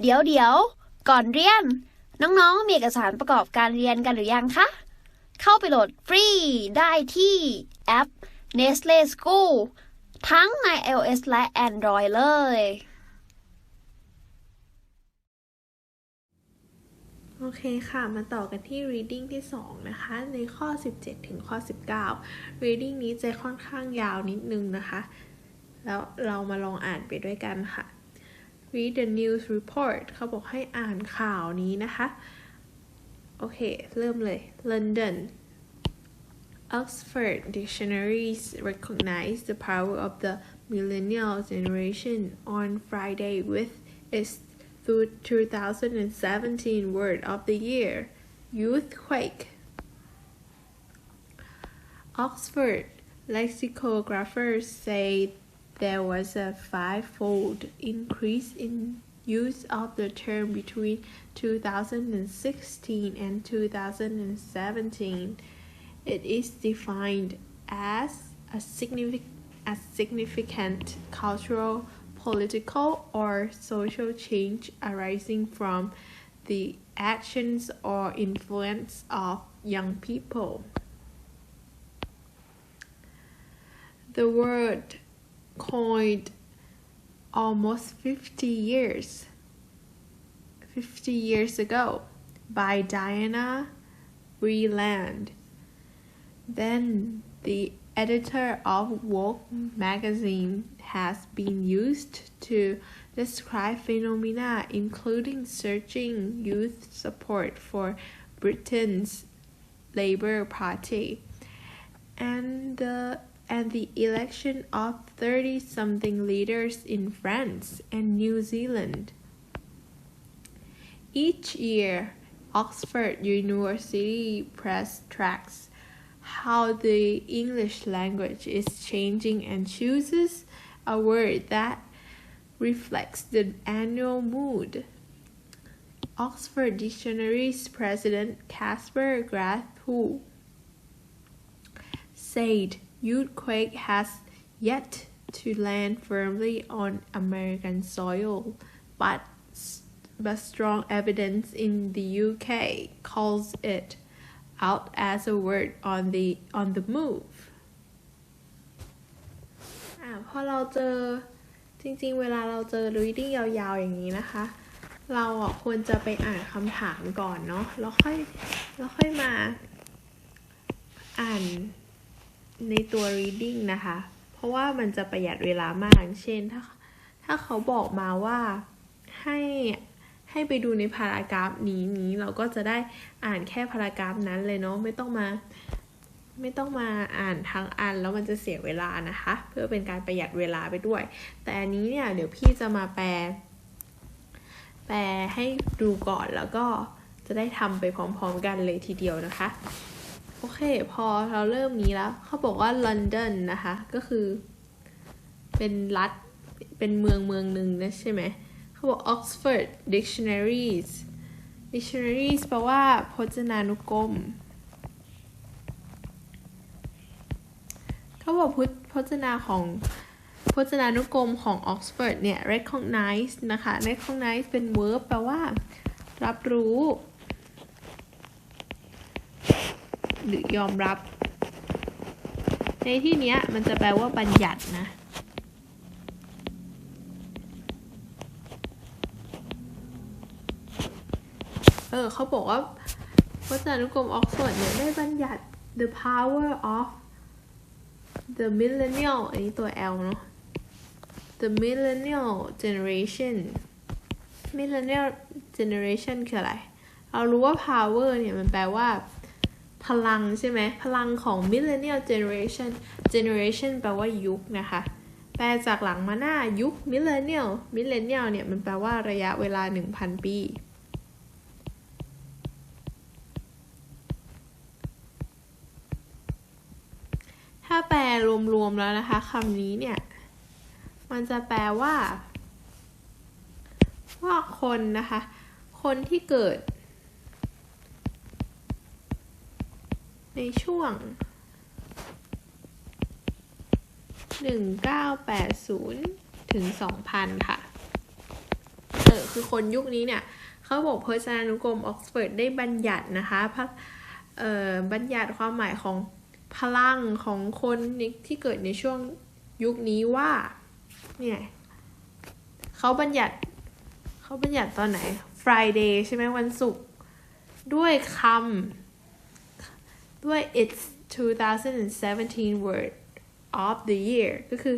เดี๋ยวเดี๋ยวก่อนเรียน น้องๆ มีเอกสารประกอบการเรียนกันหรือยังคะ เข้าไปโหลดฟรีได้ที่แอป Nestle School ทั้งใน iOS และ Android เลย โอเคค่ะ มาต่อกันที่ reading ที่ 2 นะคะ ในข้อ 17 ถึงข้อ 19 reading นี้จะค่อนข้างยาวนิดนึงนะคะ แล้วเรามาลองอ่านไปด้วยกันค่ะ read the news report เขาบอกให้อ่านข่าวนี้นะคะ โอเค เริ่มเลย London Oxford dictionaries recognize the power of the millennial generation on Friday with its 2017 word of the year youthquake Oxford lexicographers say there was a five-fold increase in use of the term between 2016 and 2017. It is defined as a significant, a significant cultural, political, or social change arising from the actions or influence of young people. The word coined almost 50 years 50 years ago by Diana Vreeland. Then the editor of Vogue magazine has been used to describe phenomena including searching youth support for Britain's Labour Party and the and the election of 30 something leaders in France and New Zealand. Each year, Oxford University Press tracks how the English language is changing and chooses a word that reflects the annual mood. Oxford Dictionary's president Casper Caspar who said Youthquake has yet to land firmly on American soil, but, but strong evidence in the UK calls it out as a word on the on the move อ่าพอเราเจอจริงๆ เวลาเราเจอ reading ยาวๆ อย่างนี้นะคะ เราอ่ะควรจะไปอ่านคำถามก่อนเนาะแล้วค่อยแล้วค่อยมาอ่าน ในตัว reading นะคะ เพราะว่ามันจะประหยัดเวลามาก เช่นถ้าถ้าเขาบอกมาว่าให้ให้ไปดูในพารากราฟนี้นี้เราก็จะได้อ่านแค่พารากราฟนั้นเลยเนาะไม่ต้องมา ไม่ต้องมาอ่านทั้งอันแล้วมันจะเสียเวลานะคะ เพื่อเป็นการประหยัดเวลาไปด้วย แต่อันนี้เนี่ยเดี๋ยวพี่จะมาแปล แปลให้ดูก่อนแล้วก็จะได้ทำไปพร้อมๆกันเลยทีเดียวนะคะ โอเค พอเราเริ่มนี้แล้ว เขาบอกว่าลอนดอนนะคะ ก็คือ เป็นรัฐ เป็นเมืองเมืองหนึ่งนะใช่ไหม เขาบอก Oxford Dictionaries Dictionaries แปลว่าพจนานุกรม เขาบอกพุทพจนาของพจนานุกรมของ Oxford เนี่ย recognize นะคะ recognize เป็น verb แปลว่า รับรู้ หรือยอมรับ ในที่เนี้ยมันจะแปลว่าบัญญัตินะเออเขาบอกว่าพจนานุกรมออกซฟอร์ดเนี่ยได้บัญญัติ the power of the millennial อันนี้ตัว L เนาะ the millennial generation millennial generation คืออะไร เรารู้ว่า power เนี่ยมันแปลว่า พลังใช่ไหมพลังของ millennial generation generation แปลว่ายุคนะคะ แปลจากหลังมาหน้ายุค millennial millennial เนี่ยมันแปลว่าระยะเวลา 1,000 ปีถ้าแปลรวมๆแล้วนะคะคำนี้เนี่ย มันจะแปลว่า ว่าคนนะคะ คนที่เกิด ในช่วง 1980 ถึง 2000 ค่ะ เออ คือคนยุคนี้เนี่ย เขาบอกพจนานุกรมออกซฟอร์ดได้บัญญัตินะคะพะเอ่อบัญญัติความหมายของพลังของคนที่เกิดในช่วงยุคนี้ว่า เนี่ยเขาบัญญัติเขาบัญญัติตอนไหน Friday ใช่ไหมวันศุกร์ด้วยคำ ด้วย it's 2017 word of the year ก็คือ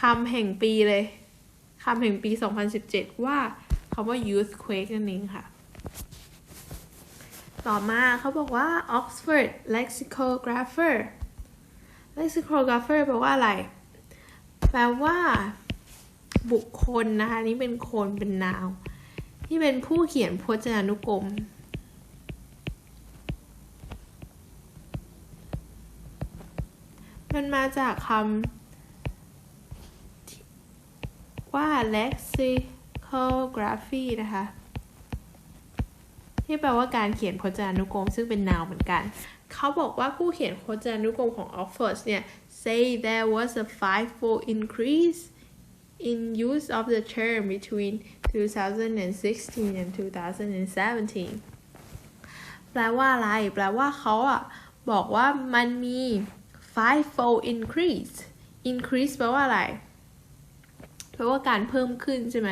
คำแห่งปีเลยคำแห่งปี 2017 ว่าคำว่า youthquake นั่นเองค่ะ ต่อมาเขาบอกว่า Oxford lexicographer lexicographer แปลว่าอะไร แปลว่า บุคคลนะคะ นี่เป็นคนเป็นนาว ที่เป็นผู้เขียนพจนานุกรม มันมาจากคำว่า lexicography นะคะ ที่แปลว่าการเขียนพจนานุกรมซึ่งเป็นนาวเหมือนกัน เขาบอกว่าผู้เขียนพจนานุกรมของ Oxford เนี่ย say there was a fivefold increase in use of the term between 2016 and 2017 แปลว่าอะไร แปลว่าเขาอะบอกว่ามันมี fivefold increase increase แปลว่าอะไร แปลว่าการเพิ่มขึ้นใช่ไหม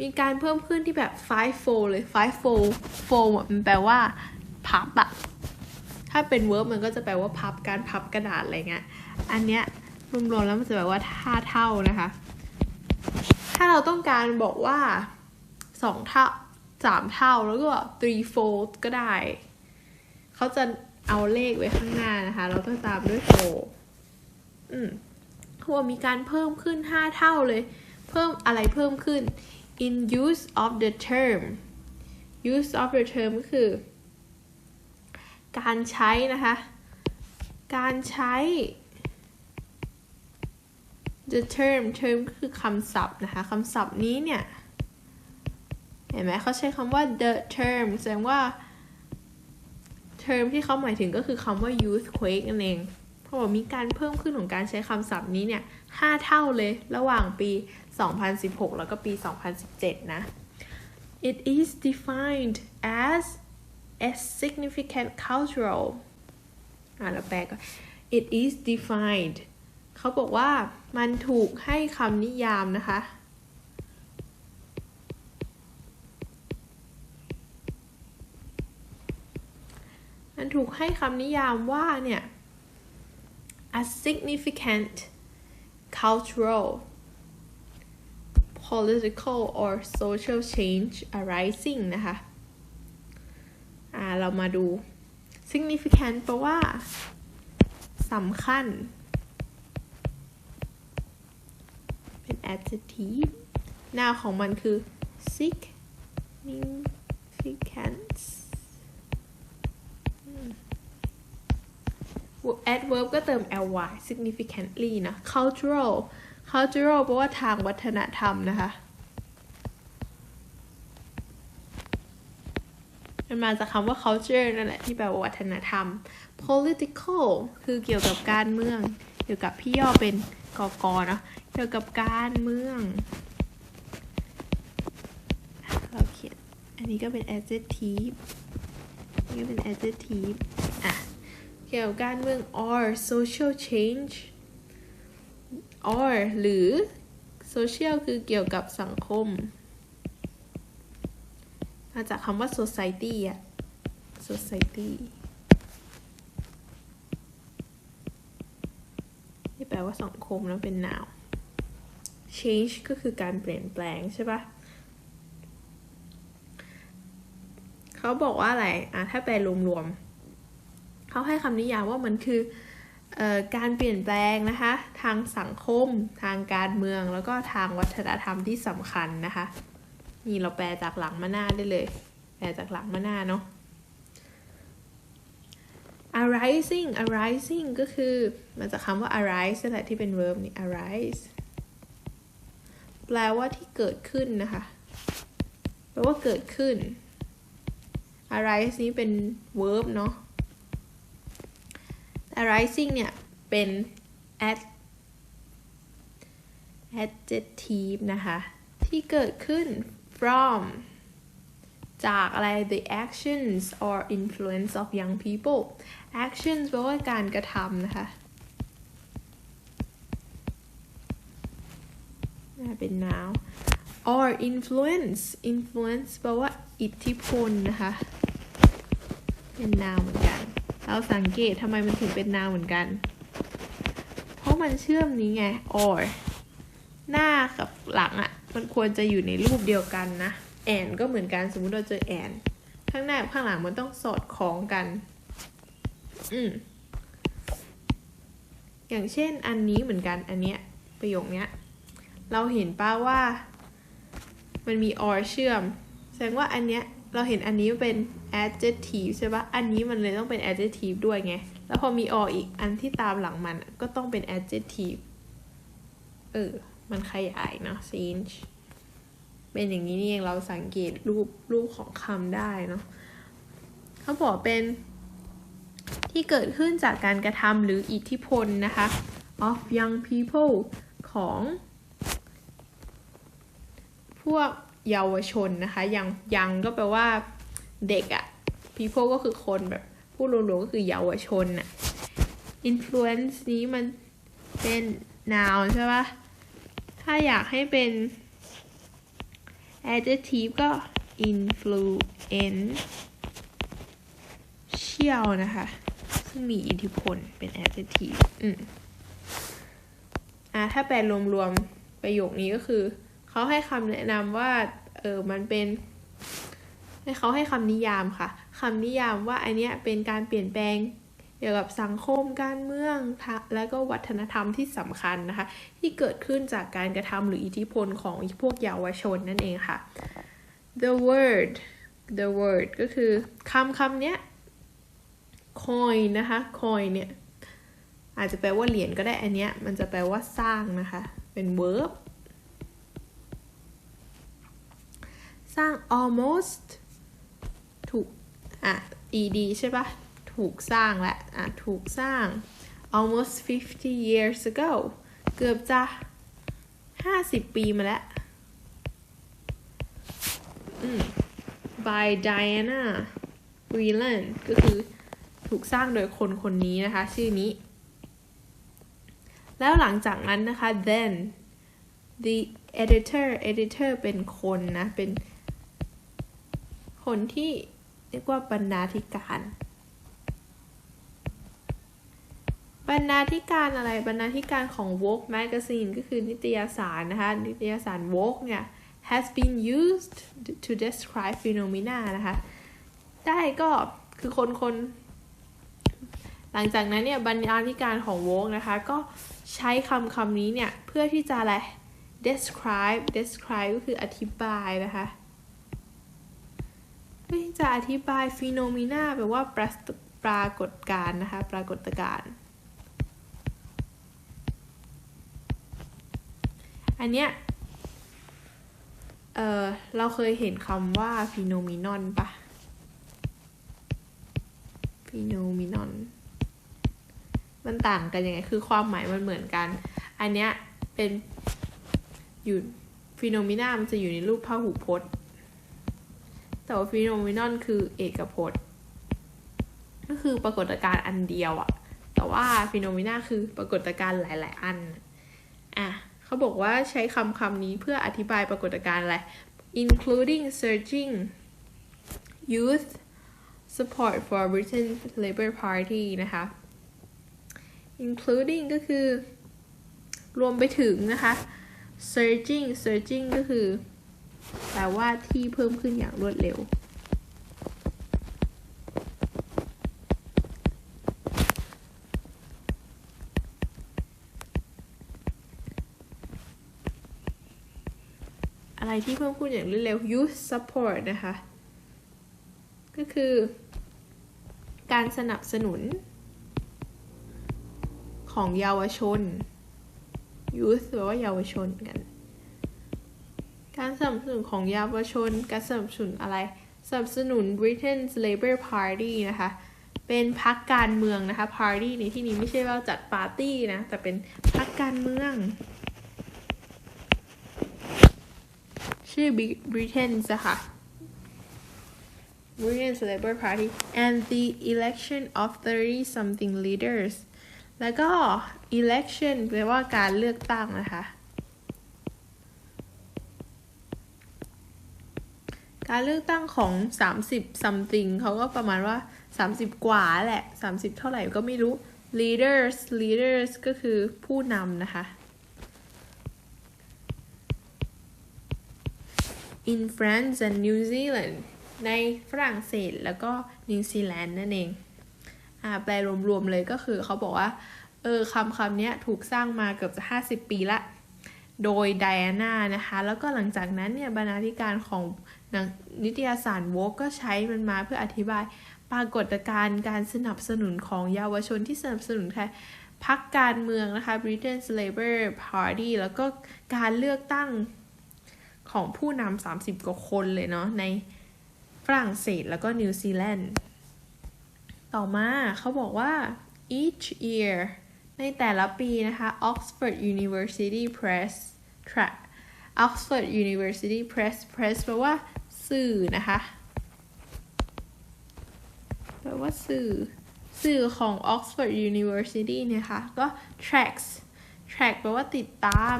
มีการเพิ่มขึ้นที่แบบ fivefold เลย fivefold fold มันแปลว่าพับอะถ้าเป็น verb มันก็จะแปลว่าพับ การพับกระดาษอะไรเงี้ย อันเนี้ยรวมๆแล้วมันจะแปลว่าห้าเท่านะคะ ถ้าเราต้องการบอกว่าสองเท่า สามเท่าแล้วก็ three fold ก็ได้ เขาจะเอาเลขไว้ข้างหน้านะคะเราต้องตามด้วย four อืมเขาบอกมีการเพิ่มขึ้นห้าเท่าเลย เพิ่มอะไรเพิ่มขึ้น in use of the term use of the term ก็คือ การใช้นะคะ การใช้ the term term ก็คือคำศัพท์นะคะ คำศัพท์นี้เนี่ย เห็นไหมเขาใช้คำว่า the term แสดงว่า term ที่เขาหมายถึงก็คือคำว่า youthquake นั่นเองเพราะว่ามีการเพิ่มขึ้นของการใช้คำศัพท์นี้เนี่ยห้าเท่าเลยระหว่างปี 2016 แล้วก็ปี 2017 นะ it is defined as a significant cultural อ่าเราแปลก่อน it is defined เขาบอกว่ามันถูกให้คำนิยามนะคะ มันถูกให้คำนิยามว่าเนี่ย a significant cultural political or social change arising นะคะอ่าเรามาดู significant แปลว่าสำคัญ เป็น adjective หน้าของมันคือ significant adverb ก็เติม ly significantly นะ cultural cultural แปลว่าทางวัฒนธรรมนะคะ มันมาจากคำว่า culture นั่นแหละที่แปลว่าวัฒนธรรม political คือเกี่ยวกับการเมือง เกี่ยวกับพี่ย่อเป็นกกเนาะ เกี่ยวกับการเมือง เราเขียน อันนี้ก็เป็น adjective นนี้ก็เป็น adjective เกี่ยวกับการเมือง or social change or หรือ social คือเกี่ยวกับสังคม มาจากคำว่า society อะ society ที่แปลว่าสังคมแล้วเป็น noun change ก็คือการเปลี่ยนแปลงใช่ปะเขาบอกว่าอะไร อะ ถ้าแปลรวมๆ เขาให้คำนิยามว่ามันคืออการเปลี่ยนแปลงนะคะ ทางสังคม ทางการเมืองแล้วก็ทางวัฒนธรรมที่สำคัญนะคะนี่เราแปลจากหลังมาหน้าได้เลย แปลจากหลังมาหน้าเนาะ arising arising ก็คือมาจากคำว่า arise นั่นแหละที่เป็น verb นี่ arise แปลว่าที่เกิดขึ้นนะคะ แปลว่าเกิดขึ้น arise นี้เป็น verb เนาะ arising เนี่ย เป็น ad adjective นะคะ ที่เกิดขึ้น from จากอะไร the actions or influence of young people actions แปลว่าการกระทำนะคะอ่าเป็น noun or influence influence แปลว่าอิทธิพลนะคะ เป็น noun เหมือนกัน เราสังเกตทำไมมันถึงเป็น noun เหมือนกัน เพราะมันเชื่อมนี้ไง or หน้ากับหลังอะ่ะ มันควรจะอยู่ในรูปเดียวกันนะ แอนก็เหมือนกัน สมมุติเราเจอแอน ข้างหน้ากับข้างหลังมันต้องสอดคล้องกัน อืม อย่างเช่นอันนี้เหมือนกัน อันเนี้ยประโยคเนี้ย เราเห็นป้าว่า มันมี or เชื่อม แสดงว่าอันเนี้ยเราเห็นอันนี้เป็น adjective ใช่ปะอันนี้มันเลยต้องเป็น adjective ด้วยไง แล้วพอมี or อีกอันที่ตามหลังมันก็ต้องเป็น adjective เออ มันขยายเนาะ change เป็นอย่างนี้นี่เองเราสังเกตรูปรูปของคำได้เนาะเขาบอกเป็นที่เกิดขึ้นจากการกระทำหรืออิทธิพลนะคะ of young people ของ พวกเยาวชนนะคะ ยังยังก็แปลว่า เด็กอะ people ก็คือคนแบบผู้รวมๆก็คือเยาวชนอะ influence นี้มันเป็น noun ใช่ปะถ้าอยากให้เป็น adjective ก็ influential นะคะ ซึ่งมีอิทธิพลเป็น adjective อืมอะถ้าแปลรวมๆประโยคนี้ก็คือ เขาให้คำแนะนำว่า เออมันเป็น เขาให้คำนิยามค่ะคำนิยามว่าอันเนี้ยเป็นการเปลี่ยนแปลงเกี่ยวกับสังคมการเมืองและก็วัฒนธรรมที่สำคัญนะคะ ที่เกิดขึ้นจากการกระทำหรืออิทธิพลของพวกเยาวชนนั่นเองค่ะ the word the word ก็คือคำคำเนี้ย coin นะคะ coin เนี่ย อาจจะแปลว่าเหรียญก็ได้อันเนี้ย มันจะแปลว่าสร้างนะคะ เป็น verb สร้าง almost อะ ed ใช่ปะถูกสร้างและอะถูกสร้าง almost 50 years ago เกือบจะ 50 ปีมาแล้วอืม by Diana Whelan ก็คือถูกสร้างโดยคนคนนี้นะคะ ชื่อนี้ แล้วหลังจากนั้นนะคะ then the editor editor เป็นคนนะ เป็นคนที่ เรียกว่าบรรณาธิการ บรรณาธิการอะไร บรรณาธิการของ Vogue magazine ก็คือนิตยสารนะคะ นิตยสาร Vogue เนี่ย has been used to describe phenomena นะคะ ได้ก็คือคนคนหลังจากนั้นเนี่ยบรรณาธิการของ Vogue นะคะ ก็ใช้คำคำนี้เนี่ย เพื่อที่จะอะไร describe describe ก็คืออธิบายนะคะ พื่อที่จะอธิบาย phenomena แปลว่าปราปรากฏการณ์นะคะ ปรากฏการณ์อันเนี้ยเออเราเคยเห็นคำว่า phenomenon ปะ phenomenon มันต่างกันยังไง คือความหมายมันเหมือนกัน อันเนี้ยเป็นอยู่ phenomena มันจะอยู่ในรูปพหูพจน์ แต่ว่า phenomenon คือเอกพจน์ ก็คือปรากฏการณ์อันเดียวอะแต่ว่า phenomena คือปรากฏการณ์หลาย ๆ อันอะเขาบอกว่าใช้คำคำนี้เพื่ออธิบายปรากฏการณ์อะไร including surging youth support for Britain Labour Party นะคะ including ก็คือ รวมไปถึงนะคะ surging surging ก็คือ แปลว่าที่เพิ่มขึ้นอย่างรวดเร็ว อะไรที่เพิ่มขึ้นอย่างรวดเร็ว youth support นะคะ ก็คือการสนับสนุน ของเยาวชน youth แปลว่าเยาวชนกัน การสนับสนุนของเยาวชน การสนับสนุนอะไร สนับสนุน Britain's Labour Party นะคะ เป็นพรรคการเมืองนะคะ party ในที่นี้ไม่ใช่ว่าจัดปาร์ตี้นะ แต่เป็นพรรคการเมือง ชื่อ Britain's ะค่ะ Britain's Labour Party and the election of 30 something leaders แล้วก็ election แปลว่าการเลือกตั้งนะคะ การเลือกตั้งของ 30 something เขาก็ประมาณว่า 30 กว่าแหละ 30 เท่าไหร่ก็ไม่รู้ leaders leaders ก็คือผู้นำนะคะ in France and New Zealand ในฝรั่งเศสแล้วก็นิวซีแลนด์นั่นเองอ่าแปลรวมๆเลยก็คือเขาบอกว่า เออคำคำนี้ถูกสร้างมาเกือบจะ 50 ปีละ โดยไดอาน่านะคะ แล้วก็หลังจากนั้นเนี่ยบรรณาธิการของนิตยสารโวกก็ใช้มันมาเพื่ออธิบายปรากฏการณ์การสนับสนุนของเยาวชนที่สนับสนุนค่ะพักการเมืองนะคะ Britain's Labour Party แล้วก็การเลือกตั้งของผู้นำ 30 กว่าคนเลยเนาะในฝรั่งเศสแล้วก็นิวซีแลนด์ ต่อมาเขาบอกว่า each year ในแต่ละปีนะคะ Oxford University Press track Oxford University Press Press แปลว่าสื่อนะคะแปลว่าสื่อ สื่อของ Oxford University เนี่ยค่ะ ก็ tracks track แปลว่าติดตาม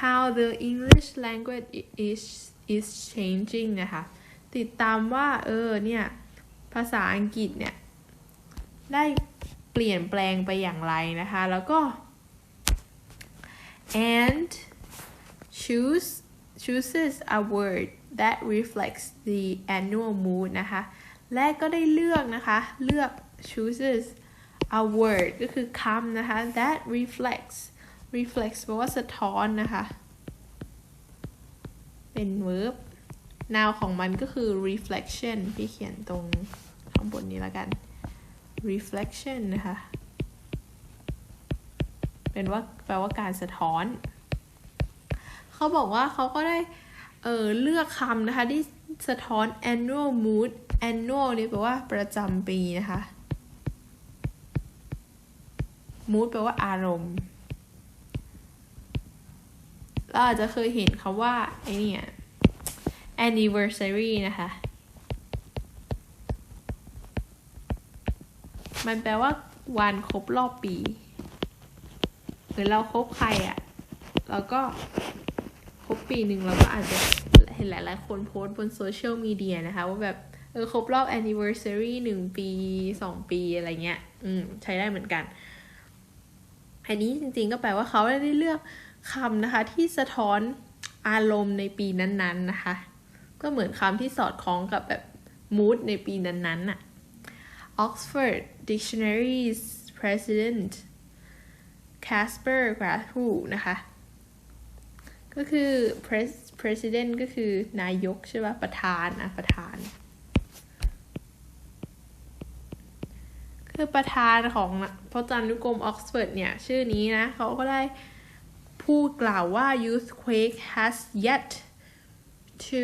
how the English language is is changing นะคะ ติดตามว่าเออเนี่ยภาษาอังกฤษเนี่ยได้เปลี่ยนแปลงไปอย่างไรนะคะ แล้วก็ and choose chooses a word that reflects the annual mood นะคะ และก็ได้เลือกนะคะ เลือก chooses a word ก็คือคำนะคะ that reflects reflex แปลว่าสะท้อนนะคะ เป็น verb noun ของมันก็คือ reflection พี่เขียนตรงข้างบนนี้แล้วกัน reflection นะคะ เป็นว่าแปลว่าการสะท้อน เขาบอกว่าเขาก็ได้เออเลือกคำนะคะ ที่สะท้อน annual mood annual นี่แปลว่าประจำปีนะคะ mood แปลว่าอารมณ์เราอาจจะเคยเห็นคาว่าไอเนี่ย anniversary นะคะ มันแปลว่าวันครบรอบปี หรือเราครบใครอะ่ะ เราก็ครบปีหนึ่งเราก็อาจจะเห็นหลาย ๆ คนโพสต์บนโซเชียลมีเดียนะคะ ว่าแบบ เออ ครบรอบ anniversary หนึ่งปีสองปีอะไรเงี้ย อืม ใช้ได้เหมือนกัน อันนี้จริง ๆ ก็แปลว่าเขาได้เลือกคำนะคะ ที่สะท้อนอารมณ์ในปีนั้น ๆ นะคะ ก็เหมือนคำที่สอดคล้องกับแบบ mood ในปีนั้นๆน่ะ Oxford Dictionary's President Casper g r a h u นะคะ ก็คือ president ก็คือนายกใช่ป่ะ ประธานอะประธาน คือประธานของพระจันานุกรมออกซฟอร์ดเนี่ย ชื่อนี้นะ เขาก็ได้พูดกล่าวว่า youthquake has yet to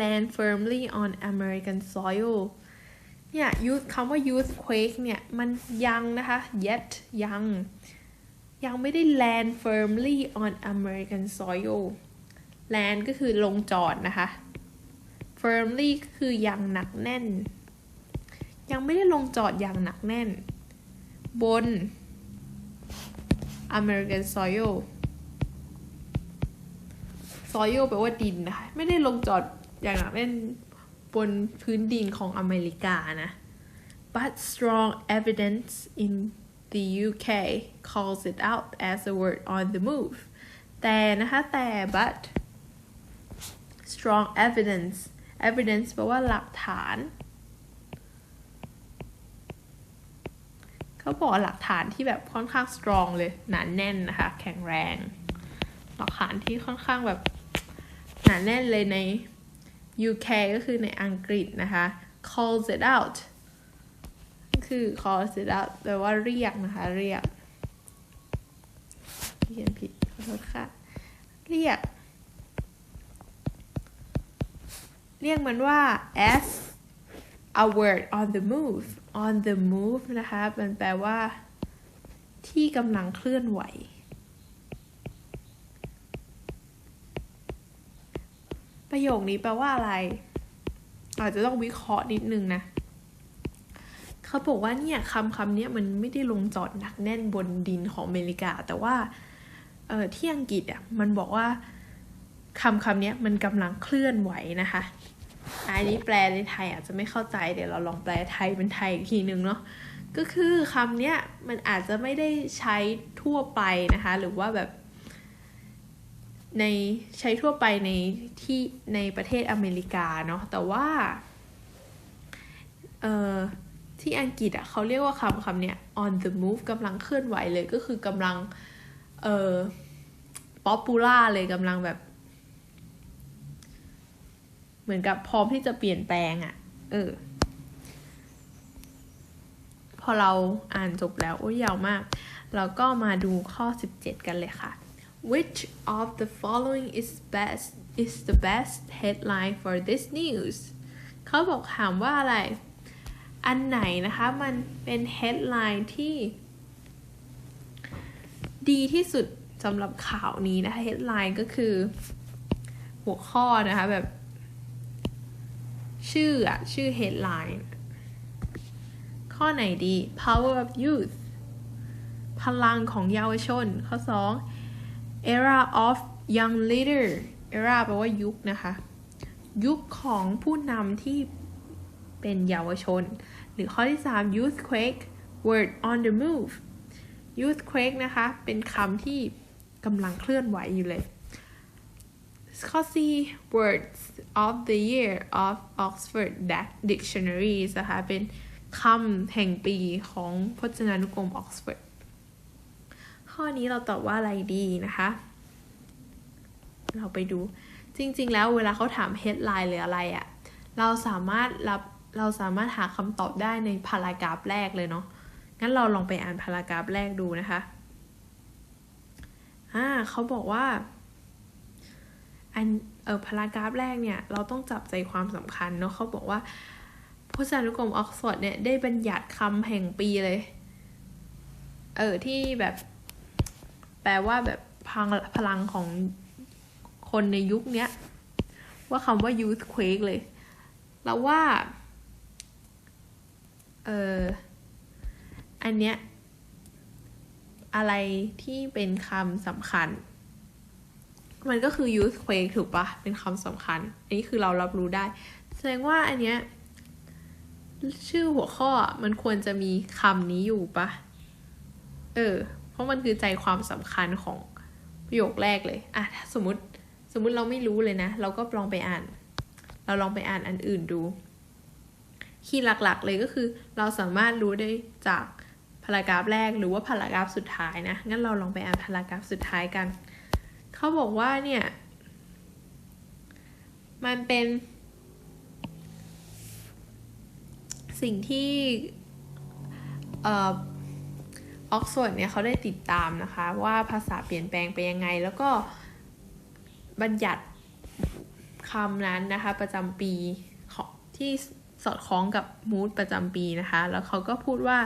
land firmly on American soil เนี่ย youth คำว่า youthquake เนี่ย มันยังนะคะ yet ยัง ยังไม่ได้ land firmly on American soil land ก็คือลงจอดนะคะ firmly ก็คือยังหนักแน่น ยังไม่ได้ลงจอดอย่างหนักแน่น บน American soil soil แปลว่าดินนะคะ ไม่ได้ลงจอดอย่างหนักแน่นบนพื้นดินของอเมริกานะ but strong evidence in the UK calls it out as a word on the move แต่นะคะแต่ but strong evidence evidence แปลว่าหลักฐาน เขาบอกหลักฐานที่แบบค่อนข้าง strong เลย หนาแน่นนะคะ แข็งแรง หลักฐานที่ค่อนข้างแบบ หนาแน่นเลยใน UK ก็คือในอังกฤษนะคะ calls it out คือ calls it out แปลว่าเรียกนะคะ เรียกเขียนผิดขอโทษค่ะ เรียก เรียกมันว่า as a word on the move on the move นะคะ มันแปลว่าที่กำลังเคลื่อนไหว ประโยคนี้แปลว่าอะไร อาจจะต้องวิเคราะห์นิดนึงนะ เขาบอกว่าเนี่ยคำคำนี้มันไม่ได้ลงจอดหนักแน่นบนดินของอเมริกา แต่ว่าเออที่อังกฤษอะมันบอกว่าคำคำนี้มันกำลังเคลื่อนไหวนะคะอันนี้แปลในไทยอาจจะไม่เข้าใจเดี๋ยวเราลองแปลไทยเป็นไทยอีกทีนึงเนาะก็คือคำเนี้ยมันอาจจะไม่ได้ใช้ทั่วไปนะคะ หรือว่าแบบ ในใช้ทั่วไปในที่ในประเทศอเมริกาเนาะแต่ว่าเอ่อที่อังกฤษอะเขาเรียกว่าคำคำเนี้ย on the move กำลังเคลื่อนไหวเลยก็คือกำลังเอ่อ popular เลยกำลังแบบ เหมือนกับพร้อมที่จะเปลี่ยนแปลงอะ เออ พอเราอ่านจบแล้ว โอ้ยยาวมาก เราก็มาดูข้อ 17 กันเลยค่ะ Which of the following is best is the best headline for this news เขาบอกถามว่าอะไร อันไหนนะคะ มันเป็น headline ที่ ดีที่สุดสำหรับข่าวนี้นะคะ headline ก็คือ หัวข้อนะคะ แบบ ชื่ออะชื่อ headline ข้อไหนดี power of youth พลังของเยาวชน ข้อ 2 era of young leader era แปลว่ายุคนะคะ ยุคของผู้นำที่เป็นเยาวชน หรือข้อที่ 3 youthquake word on the move youthquake นะคะ เป็นคำที่กำลังเคลื่อนไหวอยู่เลยข้อ4 words of the year of Oxford Dictionaries นะคะ เป็นคำแห่งปีของพจนานุกรม Oxford ข้อนี้เราตอบว่าอะไรดีนะคะ เราไปดูจริง ๆ แล้วเวลาเขาถาม headline หรืออะไรอะ่ะเราสามารถรับเราสามารถหาคำตอบได้ในพารากราฟแรกเลยเนาะงั้นเราลองไปอ่านพารากราฟแรกดูนะคะอ่าเขาบอกว่าอันเออพารากราฟแรกเนี่ยเราต้องจับใจความสำคัญเนาะเขาบอกว่าพจนานุกรมออกซฟอร์ดเนี่ยได้บัญญัติคำแห่งปีเลย เออที่แบบ แปลว่าแบบพลังพลังของคนในยุคเนี้ย ว่าคำว่า youthquake เลยแล้วว่า เอออันเนี้ย อะไรที่เป็นคำสำคัญ มันก็คือ youthquake ถูกปะเป็นคำสำคัญ อันนี้คือเรารับรู้ได้ แสดงว่าอันเนี้ย ชื่อหัวข้อมันควรจะมีคำนี้อยู่ปะเออ เพราะมันคือใจความสำคัญของประโยคแรกเลยอะสมมติสมมุติเราไม่รู้เลยนะ เราก็ลองไปอ่าน เราลองไปอ่านอันอื่นดู คีย์หลักๆเลยก็คือ เราสามารถรู้ได้จากพารากราฟแรกหรือว่าพารากราฟสุดท้ายนะ งั้นเราลองไปอ่านพารากราฟสุดท้ายกัน เขาบอกว่าเนี่ย มันเป็น สิ่งที่เออกซฟอร์ดเนี่ยเขาได้ติดตามนะคะ ว่าภาษาเปลี่ยนแปลงไปยังไง แล้วก็บัญญัติคำนั้นนะคะ ประจำปีที่สอดคล้องกับมูดประจำปีนะคะ แล้วเขาก็พูดว่า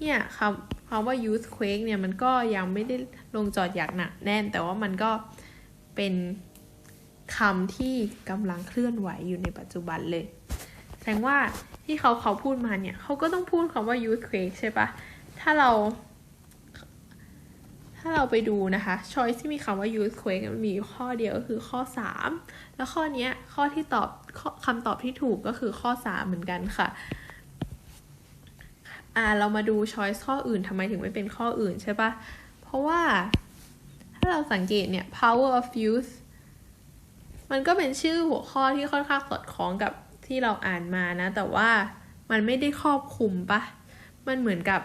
เนี่ยคำคำว่า youthquake เนี่ยมันก็ยังไม่ได้ลงจอดอย่างหนักแน่น แต่ว่ามันก็เป็นคำที่กำลังเคลื่อนไหวอยู่ในปัจจุบันเลย แสดงว่าที่เขาเขาพูดมาเนี่ยเขาก็ต้องพูดคำว่า youthquake ใช่ปะถ้าเรา ถ้าเราไปดูนะคะ choice ที่มีคำว่า youthquake มันมีข้อเดียวก็คือข้อ 3 แล้วข้อนี้ข้อที่ตอบคำตอบที่ถูกก็คือข้อ 3 เหมือนกันค่ะอ่าเรามาดู choice ข้ออื่นทำไมถึงไม่เป็นข้ออื่นใช่ปะเพราะว่าถ้าเราสังเกตเนี่ย power of youth มันก็เป็นชื่อหัวข้อที่ค่อนข้างสอดคล้องกับที่เราอ่านมานะ แต่ว่ามันไม่ได้ครอบคลุมปะมันเหมือนกับ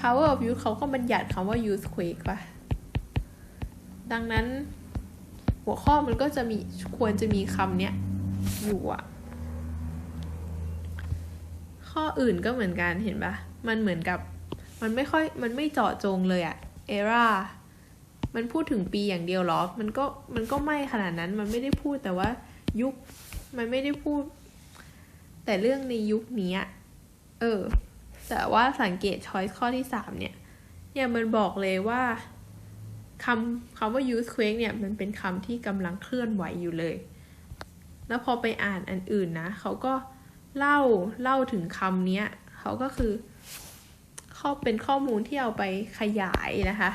power of youth เขาก็บัญญัติคำว่า youthquake ปะดังนั้นหัวข้อมันก็จะมีควรจะมีคำเนี้ยอยู่อะข้ออื่นก็เหมือนกันเห็นปะมันเหมือนกับมันไม่ค่อยมันไม่เจาะจงเลยอะ era มันพูดถึงปีอย่างเดียวหรอ มันก็มันก็ไม่ขนาดนั้น มันไม่ได้พูดแต่ว่ายุค มันไม่ได้พูด แต่เรื่องในยุคนี้เออ แต่ว่าสังเกต choice ข้อที่สามเนี่ย เนี่ยมันบอกเลยว่าคำคำว่า youthquake เนี่ยมันเป็นคำที่กำลังเคลื่อนไหวอยู่เลย แล้วพอไปอ่านอันอื่นนะเขาก็เล่าเล่าถึงคำเนี้ยเขาก็คือข้อเป็นข้อมูลที่เอาไปขยายนะคะ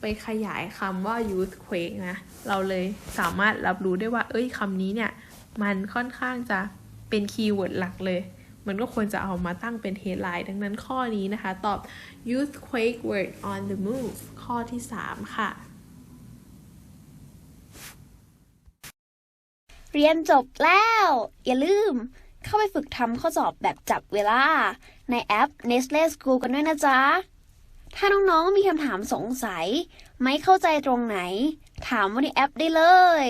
ไปขยายคำว่า youthquake นะ เราเลยสามารถรับรู้ได้ว่า เอ้ยคำนี้เนี่ย มันค่อนข้างจะเป็นคีย์เวิร์ดหลักเลย มันก็ควรจะเอามาตั้งเป็น headline ดังนั้นข้อนี้นะคะ ตอบ youthquake word on the move ข้อที่ 3 ค่ะ เรียนจบแล้ว อย่าลืมเข้าไปฝึกทำข้อสอบแบบจับเวลา ในแอป Nestle School กันด้วยนะจ๊ะ ถ้าน้องๆมีคำถามสงสัย ไม่เข้าใจตรงไหน ถามว่าในแอปได้เลย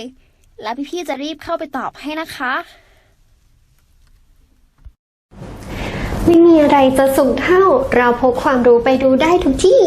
แล้วพี่ๆจะรีบเข้าไปตอบให้นะคะ ไม่มีอะไรจะสูงเท่า เราพกความรู้ไปดูได้ทุกที่